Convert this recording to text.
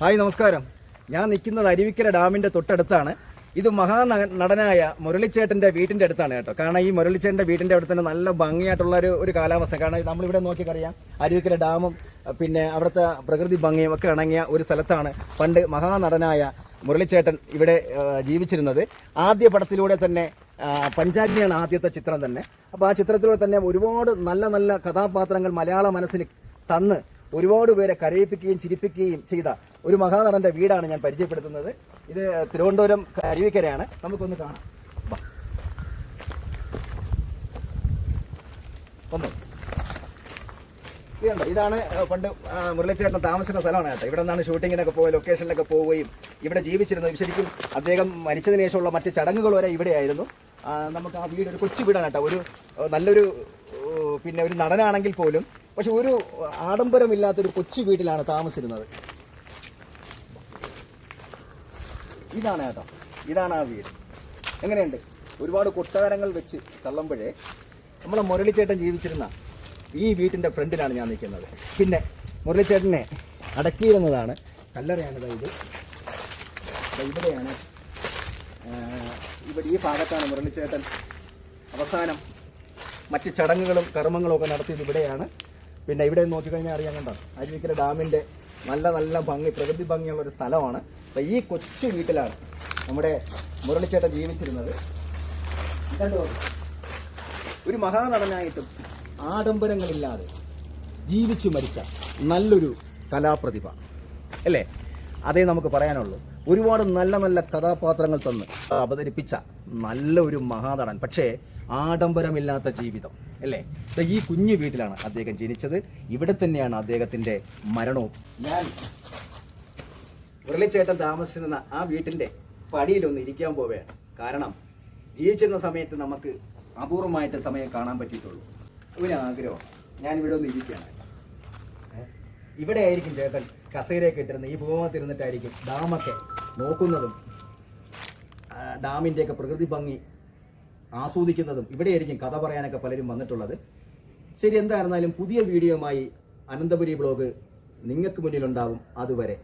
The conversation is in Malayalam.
ഹായ് നമസ്കാരം. ഞാൻ നിൽക്കുന്നത് അരുവിക്കര ഡാമിന്റെ തൊട്ടടുത്താണ്. ഇത് മഹാ നടനായ മുരളിച്ചേട്ടന്റെ വീട്ടിന്റെ അടുത്താണ് കേട്ടോ. കാരണം ഈ മുരളിച്ചേട്ടന്റെ വീടിന്റെ അടുത്ത് തന്നെ നല്ല ഭംഗിയായിട്ടുള്ള ഒരു ഒരു കാലാവസ്ഥ. കാരണം നമ്മളിവിടെ നോക്കിക്കറിയാം അരുവിക്കര ഡാമും പിന്നെ അവിടുത്തെ പ്രകൃതി ഭംഗിയും ഒക്കെ ഇണങ്ങിയ ഒരു സ്ഥലത്താണ് പണ്ട് മഹാ നടനായ മുരളിച്ചേട്ടൻ ഇവിടെ ജീവിച്ചിരുന്നത്. ആദ്യ പടത്തിലൂടെ തന്നെ പഞ്ചാഗ്നിയാണ് ആദ്യത്തെ ചിത്രം തന്നെ. അപ്പോൾ ആ ചിത്രത്തിലൂടെ തന്നെ ഒരുപാട് നല്ല നല്ല കഥാപാത്രങ്ങൾ മലയാള മനസ്സിന് തന്ന് ഒരുപാട് പേരെ കരയിപ്പിക്കുകയും ചിരിപ്പിക്കുകയും ചെയ്ത ഒരു മഹാനടന്റെ വീടാണ് ഞാൻ പരിചയപ്പെടുത്തുന്നത്. ഇത് തിരുവനന്തപുരം അരുവിക്കരയാണ് നമുക്കൊന്ന് കാണാം. വാ. വന്നോ. ഇതാണ് പണ്ട് മുരളിച്ചേട്ടൻ താമസിക്കുന്ന സ്ഥലമാണ് കേട്ടോ. ഇവിടെ നിന്നാണ് ഷൂട്ടിങ്ങിനൊക്കെ പോയി ലൊക്കേഷനിലൊക്കെ പോവുകയും ഇവിടെ ജീവിച്ചിരുന്നത്. ശരിക്കും അദ്ദേഹം മരിച്ചതിന് ശേഷമുള്ള മറ്റ് ചടങ്ങുകൾ വരെ ഇവിടെയായിരുന്നു. നമുക്ക് ആ വീട് ഒരു കൊച്ചു വീടാണ് കേട്ടോ. ഒരു നല്ലൊരു പിന്നെ ഒരു നടനാണെങ്കിൽ പോലും പക്ഷെ ഒരു ആഡംബരമില്ലാത്തൊരു കൊച്ചു വീട്ടിലാണ് താമസിച്ചിരുന്നത്. ഇതാണ് കേട്ടോ ഇതാണ് ആ വീട്. എങ്ങനെയുണ്ട്? ഒരുപാട് കൊട്ടാരങ്ങൾ വെച്ച് തള്ളുമ്പോഴേ നമ്മളെ മുരളിച്ചേട്ടൻ ജീവിച്ചിരുന്ന ഈ വീട്ടിന്റെ ഫ്രണ്ടിലാണ് ഞാൻ നിൽക്കുന്നത്. പിന്നെ മുരളിച്ചേട്ടനെ അടക്കിയിരുന്നതാണ് കല്ലറയാണിത് ഇത്. ഇവിടെയാണ് ഇവിടെ ഈ ഭാഗത്താണ് മുരളിച്ചേട്ടൻ അവസാനം മറ്റ് ചടങ്ങുകളും കർമ്മങ്ങളും ഒക്കെ നടത്തിയത്. ഇവിടെയാണ് പിന്നെ ഇവിടെ നോക്കിക്കഴിഞ്ഞാൽ അറിയാൻ കണ്ടോ? അരുവിക്കര ഡാമിന്റെ നല്ല നല്ല ഭംഗി പ്രകൃതി ഭംഗിയുള്ള ഒരു സ്ഥലമാണ്. അപ്പോൾ ഈ കൊച്ചു വീട്ടിലാണ് നമ്മുടെ മുരളിച്ചേട്ടൻ ജീവിച്ചിരുന്നത്. ഒരു മഹാനടനായിട്ടും ആഡംബരങ്ങളില്ലാതെ ജീവിച്ചു മരിച്ച നല്ലൊരു കലാപ്രതിഭ. അല്ലേ? അതേ നമുക്ക് പറയാനുള്ളൂ. ഒരുപാട് നല്ല നല്ല കഥാപാത്രങ്ങൾ തന്ന് അവതരിപ്പിച്ച നല്ലൊരു മഹാനടൻ. പക്ഷേ ആഡംബരമില്ലാത്ത ജീവിതം അല്ലേ? ഈ കുഞ്ഞു വീട്ടിലാണ് അദ്ദേഹം ജനിച്ചത്. ഇവിടെ തന്നെയാണ് അദ്ദേഹത്തിന്റെ മരണവും. ഞാൻ മുരളിച്ചേട്ടൻ താമസിച്ചിരുന്ന ആ വീട്ടിന്റെ പടിയിലൊന്ന് ഇരിക്കാൻ പോവുകയാണ്. കാരണം ജീവിച്ചിരുന്ന സമയത്ത് നമുക്ക് അപൂർവമായിട്ട് സമയം കാണാൻ പറ്റിയിട്ടുള്ളൂ. ഒരു ആഗ്രഹം. ഞാൻ ഇവിടെ ഒന്ന് ഇരിക്കുകയാണ്. ഇവിടെ ആയിരിക്കും ചേട്ടൻ കസേരയൊക്കെ ഇട്ടിരുന്നത്. ഈ ഭൂമത്ത് ഇരുന്നിട്ടായിരിക്കും ഡാമൊക്കെ നോക്കുന്നതും ഡാമിന്റെയൊക്കെ പ്രകൃതി ഭംഗി ആസ്വദിക്കുന്നതും ഇവിടെയായിരിക്കും കഥ പറയാനൊക്കെ പലരും വന്നിട്ടുള്ളത്. ശരി എന്തായിരുന്നാലും പുതിയ വീഡിയോയുമായി അനന്തപുരി ബ്ലോഗ് നിങ്ങൾക്ക് മുന്നിലുണ്ടാവും അതുവരെ.